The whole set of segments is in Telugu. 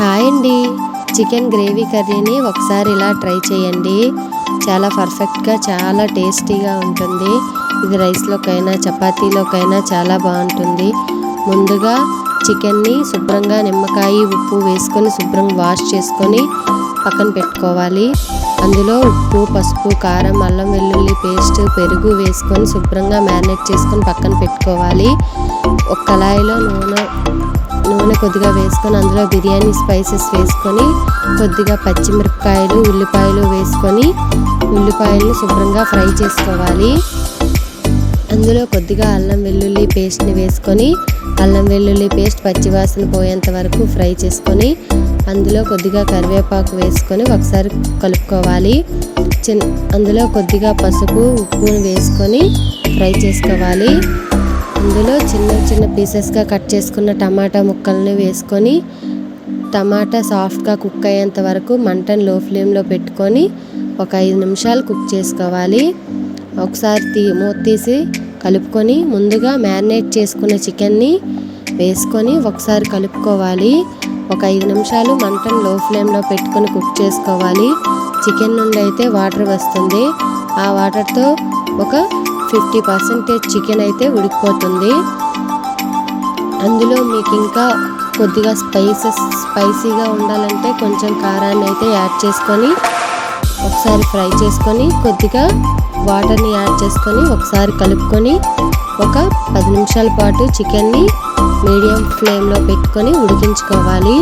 హాయ్ అండి. చికెన్ గ్రేవీ కర్రీని ఒకసారి ఇలా ట్రై చేయండి. చాలా పర్ఫెక్ట్గా చాలా టేస్టీగా ఉంటుంది. ఇది రైస్లోకైనా చపాతీలోకైనా చాలా బాగుంటుంది. ముందుగా చికెన్ని శుభ్రంగా నిమ్మకాయ ఉప్పు వేసుకొని శుభ్రంగా వాష్ చేసుకొని పక్కన పెట్టుకోవాలి. అందులో ఉప్పు పసుపు కారం అల్లం వెల్లుల్లి పేస్ట్ పెరుగు వేసుకొని శుభ్రంగా మ్యారినేట్ చేసుకొని పక్కన పెట్టుకోవాలి. ఒక కళాయిలో నూనె నూనె కొద్దిగా వేసుకొని అందులో బిర్యానీ స్పైసెస్ వేసుకొని కొద్దిగా పచ్చిమిరపకాయలు ఉల్లిపాయలు వేసుకొని ఉల్లిపాయలను శుభ్రంగా ఫ్రై చేసుకోవాలి. అందులో కొద్దిగా అల్లం వెల్లుల్లి పేస్ట్ని వేసుకొని అల్లం వెల్లుల్లి పేస్ట్ పచ్చివాసన పోయేంత వరకు ఫ్రై చేసుకొని అందులో కొద్దిగా కరివేపాకు వేసుకొని ఒకసారి కలుపుకోవాలి. చిన్ అందులో కొద్దిగా పసుపు ఉప్పును వేసుకొని ఫ్రై చేసుకోవాలి. అందులో చిన్న చిన్న పీసెస్గా కట్ చేసుకున్న టమాటా ముక్కల్ని వేసుకొని టమాటా సాఫ్ట్గా కుక్ అయ్యేంత వరకు మంటను లో ఫ్లేమ్లో పెట్టుకొని ఒక ఐదు నిమిషాలు కుక్ చేసుకోవాలి. ఒకసారి తీ మూత తీసి కలుపుకొని ముందుగా మ్యారినేట్ చేసుకున్న చికెన్ని వేసుకొని ఒకసారి కలుపుకోవాలి. ఒక ఐదు నిమిషాలు మంటను లో ఫ్లేమ్లో పెట్టుకొని కుక్ చేసుకోవాలి. చికెన్ నుండి అయితే వాటర్ వస్తుంది. ఆ వాటర్తో ఒక ఫిఫ్టీ పర్సెంటేజ్ చికెన్ అయితే ఉడికిపోతుంది. అందులో మీకు ఇంకా కొద్దిగా స్పైసెస్ స్పైసీగా ఉండాలంటే కొంచెం కారాన్ని అయితే యాడ్ చేసుకొని ఒకసారి ఫ్రై చేసుకొని కొద్దిగా వాటర్ని యాడ్ చేసుకొని ఒకసారి కలుపుకొని ఒక పది నిమిషాల పాటు చికెన్ని మీడియం ఫ్లేమ్లో పెట్టుకొని ఉడికించుకోవాలి.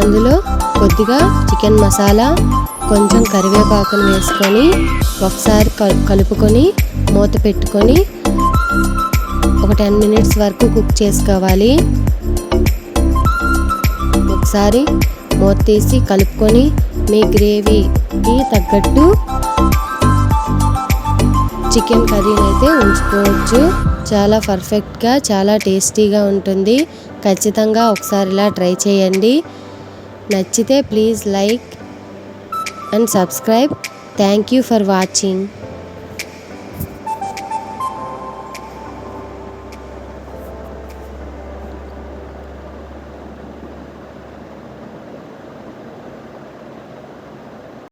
అందులో కొద్దిగా చికెన్ మసాలా కొంచెం కరివేపాకును వేసుకొని ఒకసారి కలుపుకొని మూత పెట్టుకొని ఒక టెన్ మినిట్స్ వరకు కుక్ చేసుకోవాలి. ఒకసారి మూత తీసి కలుపుకొని మీ గ్రేవీకి తగ్గట్టు చికెన్ కర్రీని అయితే ఉంచుకోవచ్చు. చాలా పర్ఫెక్ట్గా చాలా టేస్టీగా ఉంటుంది. ఖచ్చితంగా ఒకసారి ఇలా ట్రై చేయండి. నచ్చితే please like and subscribe. Thank you for watching.